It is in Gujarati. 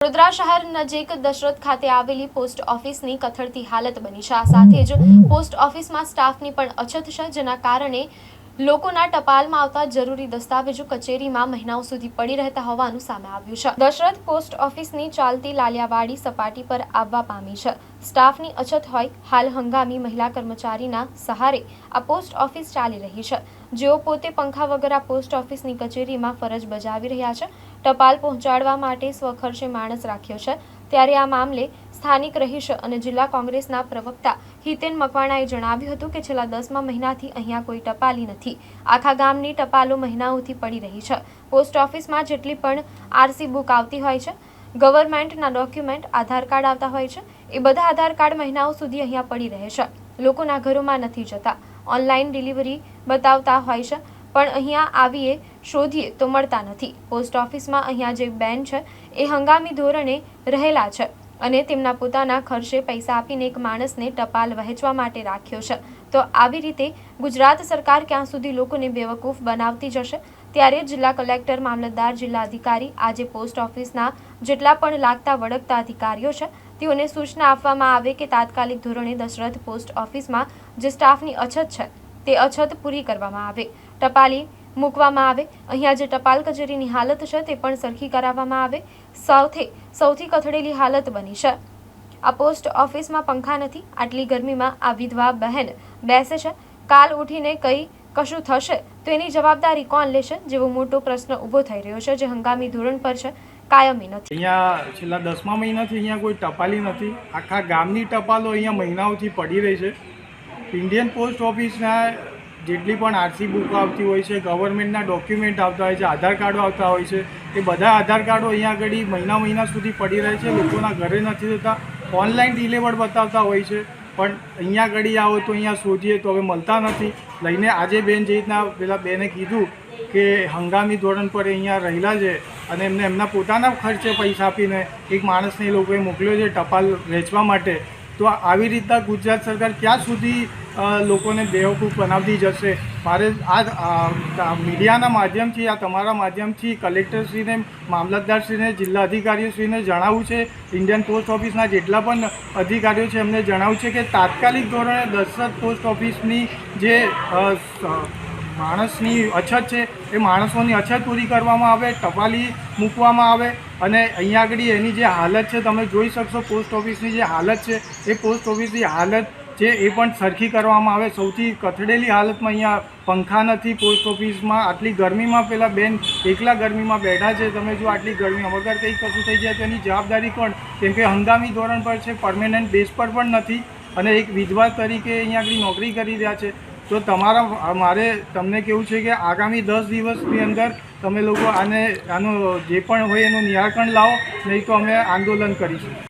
વડોદરા શહેર નજીક દશરથ ખાતે આવેલી પોસ્ટ ઓફિસની કથળતી હાલત બની છે. આ સાથે જ પોસ્ટ ઓફિસમાં સ્ટાફની પણ અછત છે, જેના કારણે લોકોના ટપાલમાં આવતા જરૂરી દસ્તાવેજો કચેરીમાં મહિનાઓ સુધી પડી રહેતા હોવાનું સામે આવ્યું છે. દશરથ પોસ્ટ ઓફિસની ચાલતી લાલિયાવાડી સપાટી પર આવવા પામી છે. સ્ટાફની અછત હોય, હાલ હંગામી મહિલા કર્મચારીના સહારે આ પોસ્ટ ઓફિસ ચાલી રહી છે. જેઓ પોતે પંખા વગર આ પોસ્ટ ઓફિસની કચેરીમાં ફરજ બજાવી રહ્યા છે, ટપાલ પહોંચાડવા માટે સ્વખર્ચે માણસ રાખ્યો છે. ત્યારે આ મામલે સ્થાનિક રહીશ અને જિલ્લા કોંગ્રેસના પ્રવક્તા હિતેન મકવાણાએ જણાવ્યું હતું કે છેલ્લા દસમા મહિનાથી અહીંયા કોઈ ટપાલી નથી. આખા ગામની ટપાલો મહિનાઓથી પડી રહી છે. પોસ્ટ ઓફિસમાં જેટલી પણ આરસી બુક આવતી હોય છે, ગવર્મેન્ટના ડોક્યુમેન્ટ, આધાર કાર્ડ આવતા હોય છે, એ બધા આધાર કાર્ડ મહિનાઓ સુધી અહીંયા પડી રહે છે. લોકોના ઘરોમાં નથી જતા. ઓનલાઈન ડિલિવરી બતાવતા હોય છે. પણ અહીંયા આવીએ, શોધીએ તો મળતા નથી. પોસ્ટ ઓફિસમાં અહીંયા જે બેન છે, એ હંગામી ધોરણે રહેલા છે. અને તેમના પોતાના ખર્ચે પૈસા આપીને એક માણસને ટપાલ વહેંચવા માટે રાખ્યો છે. તો આવી રીતે ગુજરાત સરકાર ક્યાં સુધી લોકોને બેવકૂફ બનાવતી જશે? ત્યારે જિલ્લા કલેક્ટર, મામલતદાર, જિલ્લા અધિકારી આજે પોસ્ટ ઓફિસના જેટલા પણ લાગતા વળગતા અધિકારીઓ છે, તેઓને સૂચના આપવામાં આવે કે તાત્કાલિક ધોરણે દશરથ પોસ્ટ ઓફિસમાં જે સ્ટાફની અછત છે, તે અછત પૂરી કરવામાં આવે. ટપાલી મૂકવામાં આવે. અહીંયા જે ટપાલ કચેરીની હાલત છે તે પણ સરખી કરાવવામાં આવે. સૌથી સૌથી કથળેલી હાલત બની છે. આ પોસ્ટ ઓફિસમાં પંખા નથી. આટલી ગરમીમાં આ વિધવા બહેન બેસે છે. કાલ ઉઠીને કંઈ કશું થશે તો એની જવાબદારી કોણ લેશે? જેવો મોટો પ્રશ્ન ઊભો થઈ રહ્યો છે જે હંગામી ધોરણ પર છે. કાયમી નથી. અહીંયા છેલ્લા દસમા મહિનાથી અહીંયા કોઈ ટપાલી નથી. આખા ગામની ટપાલો અહીંયા મહિનાઓથી પડી રહી છે. ઇન્ડિયન પોસ્ટ ઓફિસના જેટલી પણ આરસી બુક આવતી હોય છે, ગવર્મેન્ટના ડોક્યુમેન્ટ આવતા હોય છે, આધાર કાર્ડો આવતા હોય છે, એ બધા આધાર કાર્ડો અહીંયા આગળ મહિના મહિના સુધી પડી રહે છે, લોકોના ઘરે નથી જતા. ઓનલાઈન ડિલેવર બતાવતા હોય છે, પણ અહીંયા આગળ આવો તો અહીંયા શોધીએ તો હવે મળતા નથી. લઈને આજે બેન જે રીતના પેલા બેને કીધું કે હંગામી ધોરણ પર અહીંયા રહેલા છે અને એમને એમના પોતાના ખર્ચે પૈસા આપીને એક માણસને એ લોકોએ મોકલ્યો છે ટપાલ વેચવા માટે. તો આવી રીતના ગુજરાત સરકાર ક્યાં સુધી લોકોને બેવકૂફ બનાવતી જશે? મારે આ મીડિયાના માધ્યમથી, આ તમારા માધ્યમથી કલેક્ટરશ્રીને, મામલતદારશ્રીને જિલ્લા અધિકારીશ્રીને જણાવવું છે. ઇન્ડિયન પોસ્ટ ઓફિસના જેટલા પણ અધિકારીઓ છે એમને જણાવવું છે કે તાત્કાલિક ધોરણે દશરથ પોસ્ટ ઓફિસની જે માણસની અછત છે, એ માણસોની અછત પૂરી કરવામાં આવે, ટપાલી મૂકવામાં આવે અને અહીંયા આગળ એની જે હાલત છે, તમે જોઈ શકશો પોસ્ટ ઓફિસની જે હાલત છે, એ પોસ્ટ ઓફિસની હાલત છે, એ પણ સરખી કરવામાં આવે. સૌથી કથડેલી હાલતમાં અહીંયા પંખા નથી પોસ્ટ ઓફિસમાં. આટલી ગરમીમાં પેલા બેન એકલા ગરમીમાં બેઠા છે. તમે જો આટલી ગરમી વગર કંઈ કશું થઈ જાય તો એની જવાબદારી કોણ? કેમ કે હંગામી ધોરણ પર છે પરમેનન્ટ બેઝ પર પણ નથી અને એક વિધવા તરીકે અહીંયા આગળ નોકરી કરી રહ્યા છે. તો તમારા, મારે તમને કેવું છે કે આગામી દસ દિવસની અંદર તમે લોકો આને, આનું જે પણ હોય એનું નિરાકરણ લાવો, નહીં તો અમે આંદોલન કરીશું.